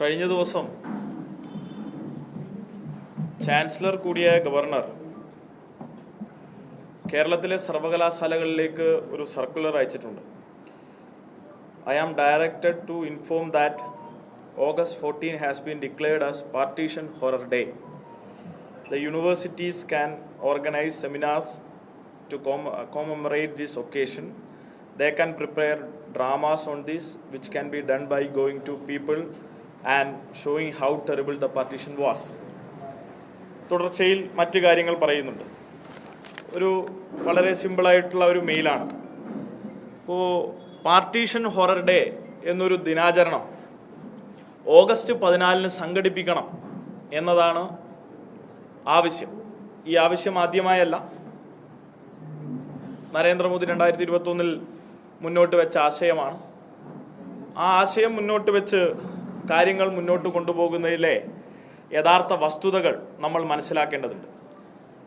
കഴിഞ്ഞ ദിവസം ചാൻസലർ കൂടിയായ ഗവർണർ കേരളത്തിലെ സർവകലാശാലകളിലേക്ക് ഒരു സർക്കുലർ അയച്ചിട്ടുണ്ട്. I am directed to inform that August fourteen has been declared as partition horror day the universities can organise seminars to commemorate this occasion they can prepare dramas on this which can be done by going to people and showing how terrible the partition was തുടർച്ചയിൽ മറ്റു കാര്യങ്ങൾ പറയുന്നുണ്ട്. ഒരു വളരെ സിമ്പിളായിട്ടുള്ള ഒരു മെയിലാണ് ഇപ്പോൾ partition horror day എന്നൊരു ദിനാചരണം ഓഗസ്റ്റ് പതിനാലിന് സംഘടിപ്പിക്കണം എന്നതാണ് ആവശ്യം. ഈ ആവശ്യം ആദ്യമായല്ല. നരേന്ദ്രമോദി രണ്ടായിരത്തി ഇരുപത്തൊന്നിൽ മുന്നോട്ട് വെച്ച ആശയമാണ്. ആ ആശയം മുന്നോട്ട് വെച്ച് കാര്യങ്ങൾ മുന്നോട്ട് കൊണ്ടുപോകുന്നതിലെ യഥാർത്ഥ വസ്തുതകൾ നമ്മൾ മനസ്സിലാക്കേണ്ടതുണ്ട്.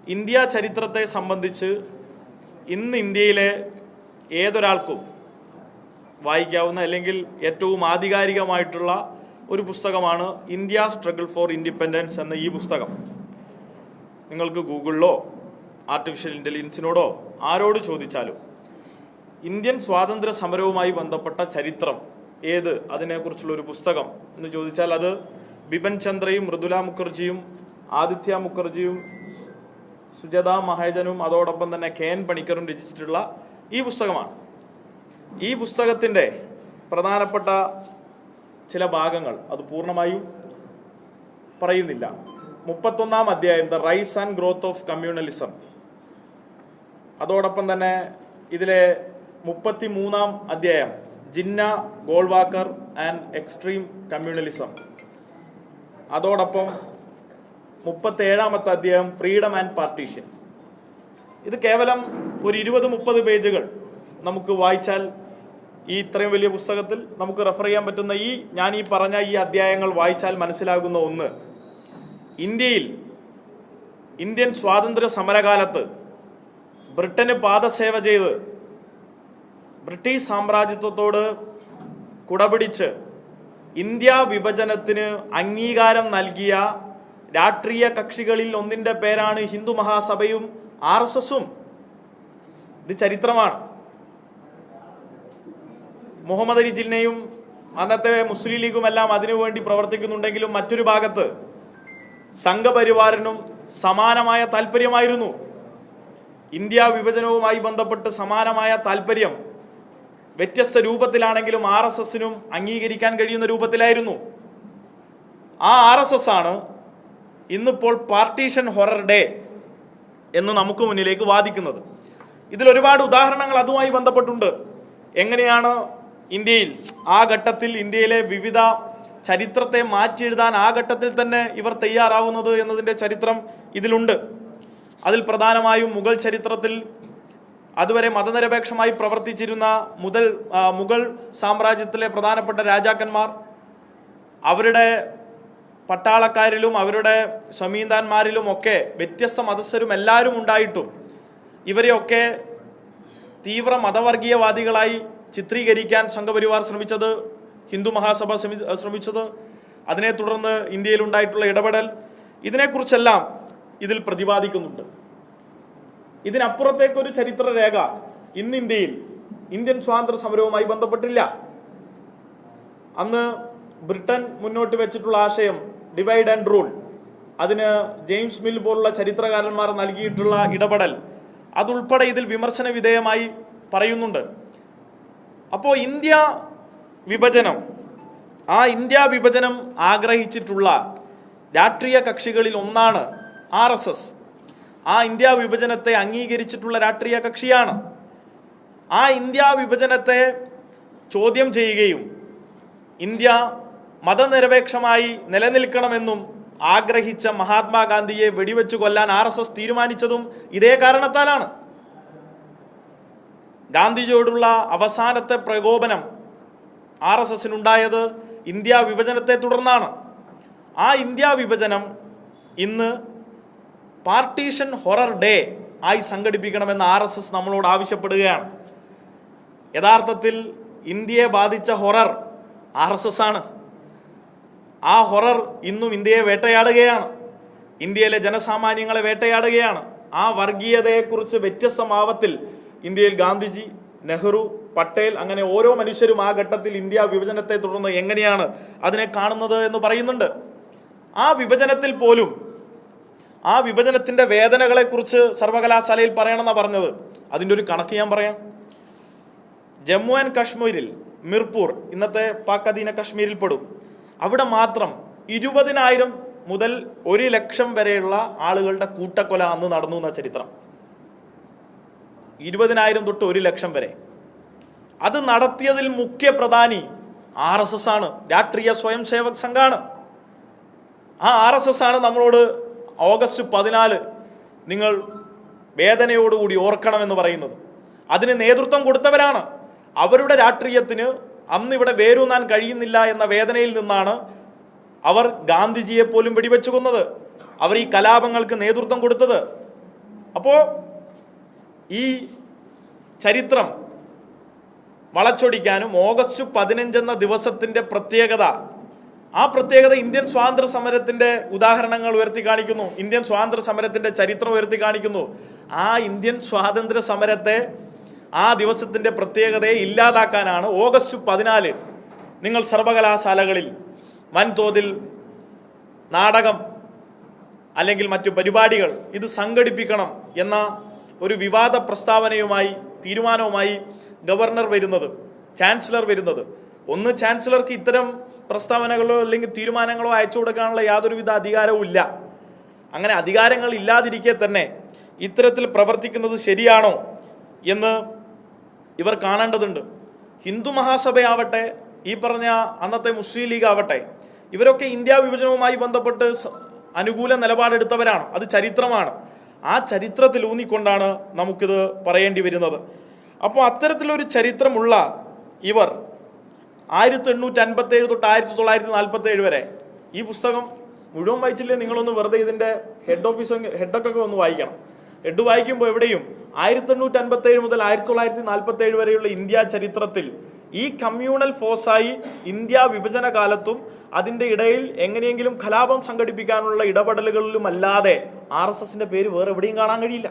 ഇന്ത്യ ചരിത്രത്തെ സംബന്ധിച്ച് ഇന്ന് ഇന്ത്യയിലെ ഏതൊരാൾക്കും വായിക്കാവുന്ന അല്ലെങ്കിൽ ഏറ്റവും ആധികാരികമായിട്ടുള്ള ഒരു പുസ്തകമാണ് ഇന്ത്യ സ്ട്രഗിൾ ഫോർ ഇൻഡിപെൻഡൻസ് എന്ന ഈ പുസ്തകം. നിങ്ങൾക്ക് ഗൂഗിളിലോ ആർട്ടിഫിഷ്യൽ ഇന്റലിജൻസിനോടോ ആരോട് ചോദിച്ചാലും ഇന്ത്യൻ സ്വാതന്ത്ര്യ സമരവുമായി ബന്ധപ്പെട്ട ചരിത്രം ഏത് അതിനെക്കുറിച്ചുള്ള ഒരു പുസ്തകം എന്ന് ചോദിച്ചാൽ അത് ബിപൻ ചന്ദ്രയും മൃദുല മുഖർജിയും ആദിത്യ മുഖർജിയും സുജത മഹേജനും അതോടൊപ്പം തന്നെ കെ എൻ പണിക്കറും രചിച്ചിട്ടുള്ള ഈ പുസ്തകമാണ്. ഈ പുസ്തകത്തിന്റെ പ്രധാനപ്പെട്ട ചില ഭാഗങ്ങൾ അത് പൂർണമായും പറയുന്നില്ല. മുപ്പത്തൊന്നാം അധ്യായം the rise and growth of communalism. അതോടൊപ്പം തന്നെ ഇതിലെ മുപ്പത്തി മൂന്നാം അധ്യായം Jinnah Golwalkar and extreme communalism. അതോടൊപ്പം മുപ്പത്തേഴാമത്തെ അധ്യായം ഫ്രീഡം ആൻഡ് പാർട്ടീഷൻ. ഇത് കേവലം ഒരു ഇരുപത് മുപ്പത് പേജുകൾ നമുക്ക് വായിച്ചാൽ ഈ ഇത്രയും വലിയ പുസ്തകത്തിൽ നമുക്ക് റെഫർ ചെയ്യാൻ പറ്റുന്ന ഈ ഞാൻ ഈ പറഞ്ഞ ഈ അധ്യായങ്ങൾ വായിച്ചാൽ മനസ്സിലാകുന്ന ഒന്ന്. ഇന്ത്യയിൽ ഇന്ത്യൻ സ്വാതന്ത്ര്യ സമരകാലത്ത് ബ്രിട്ടന് പാദസേവ ചെയ്ത് ബ്രിട്ടീഷ് സാമ്രാജ്യത്വത്തോട് കുടപിടിച്ച് ഇന്ത്യ വിഭജനത്തിന് അംഗീകാരം നൽകിയ രാഷ്ട്രീയ കക്ഷികളിൽ ഒന്നിന്റെ പേരാണ് ഹിന്ദു മഹാസഭയും ആർ എസ് എസും. ഇത് ചരിത്രമാണ്. മുഹമ്മദ് അലി ജിന്നയും അന്നത്തെ മുസ്ലിം ലീഗും എല്ലാം അതിനുവേണ്ടി പ്രവർത്തിക്കുന്നുണ്ടെങ്കിലും മറ്റൊരു ഭാഗത്ത് സംഘപരിവാരനും സമാനമായ താല്പര്യമായിരുന്നു. ഇന്ത്യ വിഭജനവുമായി ബന്ധപ്പെട്ട് സമാനമായ താല്പര്യം വ്യത്യസ്ത രൂപത്തിലാണെങ്കിലും ആർ എസ് എസിനും അംഗീകരിക്കാൻ കഴിയുന്ന രൂപത്തിലായിരുന്നു. ആ ആർ എസ് എസ് ആണ് ഇന്നിപ്പോൾ പാർട്ടീഷൻ ഹൊറർ ഡേ എന്ന് നമുക്ക് മുന്നിലേക്ക് വാദിക്കുന്നത്. ഇതിൽ ഒരുപാട് ഉദാഹരണങ്ങൾ അതുമായി ബന്ധപ്പെട്ടുണ്ട്. എങ്ങനെയാണ് ഇന്ത്യയിൽ ആ ഘട്ടത്തിൽ ഇന്ത്യയിലെ വിവിധ ചരിത്രത്തെ മാറ്റിയെഴുതാൻ ആ ഘട്ടത്തിൽ തന്നെ ഇവർ തയ്യാറാവുന്നത് എന്നതിന്റെ ചരിത്രം ഇതിലുണ്ട്. അതിൽ പ്രധാനമായും മുഗൾ ചരിത്രത്തിൽ അതുവരെ മതനിരപേക്ഷമായി പ്രവർത്തിച്ചിരുന്ന മുതൽ മുഗൾ സാമ്രാജ്യത്തിലെ പ്രധാനപ്പെട്ട രാജാക്കന്മാർ അവരുടെ പട്ടാളക്കാരിലും അവരുടെ സമീന്താന്മാരിലും ഒക്കെ വ്യത്യസ്ത മതസ്ഥരും എല്ലാവരും ഉണ്ടായിട്ടും ഇവരെയൊക്കെ തീവ്ര മതവർഗീയവാദികളായി ചിത്രീകരിക്കാൻ സംഘപരിവാർ ശ്രമിച്ചത് ഹിന്ദു മഹാസഭ ശ്രമി- ശ്രമിച്ചത്. അതിനെ തുടർന്ന് ഇന്ത്യയിൽ ഉണ്ടായിട്ടുള്ള ഇടപെടൽ. ഇതിനെക്കുറിച്ചെല്ലാം ഇതിൽ പ്രതിപാദിക്കുന്നുണ്ട്. ഇതിനപ്പുറത്തേക്കൊരു ചരിത്ര രേഖ ഇന്ന് ഇന്ത്യയിൽ ഇന്ത്യൻ സ്വാതന്ത്ര്യ സമരവുമായി ബന്ധപ്പെട്ടില്ല. അന്ന് ബ്രിട്ടൻ മുന്നോട്ട് വെച്ചിട്ടുള്ള ആശയം ഡിവൈഡ് ആൻഡ് റൂൾ. അതിന് ജെയിംസ് മിൽ പോലുള്ള ചരിത്രകാരന്മാർ നൽകിയിട്ടുള്ള ഇടപെടൽ. അതുൾപ്പെടെ ഇതിൽ വിമർശന വിധേയമായി പറയുന്നുണ്ട്. അപ്പോൾ ഇന്ത്യ വിഭജനം ആ ഇന്ത്യ വിഭജനം ആഗ്രഹിച്ചിട്ടുള്ള രാഷ്ട്രീയ കക്ഷികളിൽ ഒന്നാണ് ആർ എസ് എസ്. ആ ഇന്ത്യ വിഭജനത്തെ അംഗീകരിച്ചിട്ടുള്ള രാഷ്ട്രീയ കക്ഷിയാണ്. ആ ഇന്ത്യ വിഭജനത്തെ ചോദ്യം ചെയ്യുകയും ഇന്ത്യ മതനിരപേക്ഷമായി നിലനിൽക്കണമെന്നും ആഗ്രഹിച്ച മഹാത്മാഗാന്ധിയെ വെടിവെച്ചു കൊല്ലാൻ ആർ എസ് എസ് തീരുമാനിച്ചതും ഇതേ കാരണത്താലാണ്. ഗാന്ധിജിയോടുള്ള അവസാനത്തെ പ്രകോപനം ആർ എസ് എസിനുണ്ടായത് ഇന്ത്യ വിഭജനത്തെ തുടർന്നാണ്. ആ ഇന്ത്യ വിഭജനം ഇന്ന് പാർട്ടീഷൻ ഹൊറർ ഡേ ആയി സംഘടിപ്പിക്കണമെന്ന് ആർ എസ് എസ് നമ്മളോട് ആവശ്യപ്പെടുകയാണ്. യഥാർത്ഥത്തിൽ ഇന്ത്യയെ ബാധിച്ച ഹൊറർ ആർ എസ് എസ് ആണ്. ആ ഹൊറർ ഇന്നും ഇന്ത്യയെ വേട്ടയാടുകയാണ്. ഇന്ത്യയിലെ ജനസാമാന്യങ്ങളെ വേട്ടയാടുകയാണ്. ആ വർഗീയതയെക്കുറിച്ച് വ്യത്യസ്ത ഭാവത്തിൽ ഇന്ത്യയിൽ ഗാന്ധിജി നെഹ്റു പട്ടേൽ അങ്ങനെ ഓരോ മനുഷ്യരും ആ ഘട്ടത്തിൽ ഇന്ത്യ വിഭജനത്തെ തുടർന്ന് എങ്ങനെയാണ് അതിനെ കാണുന്നത് എന്ന് പറയുന്നുണ്ട്. ആ വിഭജനത്തിൽ പോലും ആ വിഭജനത്തിന്റെ വേദനകളെക്കുറിച്ച് സർവകലാശാലയിൽ പറയണമെന്നാണ് പറഞ്ഞത്. അതിന്റെ ഒരു കണക്ക് ഞാൻ പറയാം. ജമ്മു ആൻഡ് കാശ്മീരിൽ മിർപൂർ ഇന്നത്തെ പാക് അധീന കാശ്മീരിൽ പെടും. അവിടെ മാത്രം ഇരുപതിനായിരം മുതൽ ഒരു ലക്ഷം വരെയുള്ള ആളുകളുടെ കൂട്ടക്കൊല അന്ന് നടന്നു എന്ന ചരിത്രം. ഇരുപതിനായിരം തൊട്ട് ഒരു ലക്ഷം വരെ. അത് നടത്തിയതിൽ മുഖ്യ പ്രധാനി ആർ എസ് എസ് ആണ്. രാഷ്ട്രീയ സ്വയം സേവക് സംഘാണ്. ആ ആർ എസ് എസ് ആണ് നമ്മളോട് ഓഗസ്റ്റ് പതിനാല് നിങ്ങൾ വേദനയോടുകൂടി ഓർക്കണമെന്ന് പറയുന്നത്. അതിന് നേതൃത്വം കൊടുത്തവരാണ്. അവരുടെ രാഷ്ട്രീയത്തിന് അന്ന് ഇവിടെ വേരൂന്നാൻ കഴിയുന്നില്ല എന്ന വേദനയിൽ നിന്നാണ് അവർ ഗാന്ധിജിയെ പോലും വെടിവെച്ചു കൊന്നത് അവർ ഈ കലാപങ്ങൾക്ക് നേതൃത്വം കൊടുത്തത്. അപ്പോൾ ഈ ചരിത്രം വളച്ചൊടിക്കാനും ഓഗസ്റ്റ് പതിനഞ്ചെന്ന ദിവസത്തിന്റെ പ്രത്യേകത ആ പ്രത്യേകത ഇന്ത്യൻ സ്വാതന്ത്ര്യ സമരത്തിന്റെ ഉദാഹരണങ്ങൾ ഉയർത്തി കാണിക്കുന്നു. ഇന്ത്യൻ സ്വാതന്ത്ര്യ സമരത്തിന്റെ ചരിത്രം ഉയർത്തി കാണിക്കുന്നു. ആ ഇന്ത്യൻ സ്വാതന്ത്ര്യ സമരത്തെ ആ ദിവസത്തിന്റെ പ്രത്യേകതയെ ഇല്ലാതാക്കാനാണ് ഓഗസ്റ്റ് പതിനാല് നിങ്ങൾ സർവകലാശാലകളിൽ വൻതോതിൽ നാടകം അല്ലെങ്കിൽ മറ്റു പരിപാടികൾ ഇത് സംഘടിപ്പിക്കണം എന്ന ഒരു വിവാദ പ്രസ്താവനയുമായി തീരുമാനവുമായി ഗവർണർ വരുന്നത് ചാൻസലർ വരുന്നത്. ഒന്ന് ചാൻസലർക്ക് ഇത്തരം പ്രസ്താവനകളോ അല്ലെങ്കിൽ തീരുമാനങ്ങളോ അയച്ചു കൊടുക്കാനുള്ള യാതൊരുവിധ അധികാരവും ഇല്ല. അങ്ങനെ അധികാരങ്ങൾ ഇല്ലാതിരിക്കെ തന്നെ ഇത്തരത്തിൽ പ്രവർത്തിക്കുന്നത് ശരിയാണോ എന്ന് ഇവർ കാണേണ്ടതുണ്ട്. ഹിന്ദു മഹാസഭയാവട്ടെ ഈ പറഞ്ഞ അന്നത്തെ മുസ്ലിം ലീഗ് ആവട്ടെ ഇവരൊക്കെ ഇന്ത്യ വിഭജനവുമായി ബന്ധപ്പെട്ട് അനുകൂല നിലപാടെടുത്തവരാണ്. അത് ചരിത്രമാണ്. ആ ചരിത്രത്തിൽ ഊന്നിക്കൊണ്ടാണ് നമുക്കിത് പറയേണ്ടി വരുന്നത്. അപ്പോൾ അത്തരത്തിലൊരു ചരിത്രമുള്ള ഇവർ ആയിരത്തി എണ്ണൂറ്റി അൻപത്തി ഏഴ് തൊട്ട് ആയിരത്തി തൊള്ളായിരത്തി നാൽപ്പത്തി ഏഴ് വരെ. ഈ പുസ്തകം മുഴുവൻ വായിച്ചില്ലേ? നിങ്ങളൊന്ന് വെറുതെ ഇതിന്റെ ഹെഡ് ഓഫീസ് ഹെഡൊക്കെ ഒന്ന് വായിക്കണം. ഹെഡ് വായിക്കുമ്പോൾ എവിടെയും ആയിരത്തി എണ്ണൂറ്റി അൻപത്തി ഏഴ് മുതൽ ആയിരത്തി തൊള്ളായിരത്തി നാൽപ്പത്തി ഏഴ് വരെയുള്ള ഇന്ത്യ ചരിത്രത്തിൽ ഈ കമ്മ്യൂണൽ ഫോഴ്സായി ഇന്ത്യ വിഭജന കാലത്തും അതിന്റെ ഇടയിൽ എങ്ങനെയെങ്കിലും കലാപം സംഘടിപ്പിക്കാനുള്ള ഇടപെടലുകളിലും അല്ലാതെ ആർ എസ് പേര് വേറെ എവിടെയും കാണാൻ കഴിയില്ല.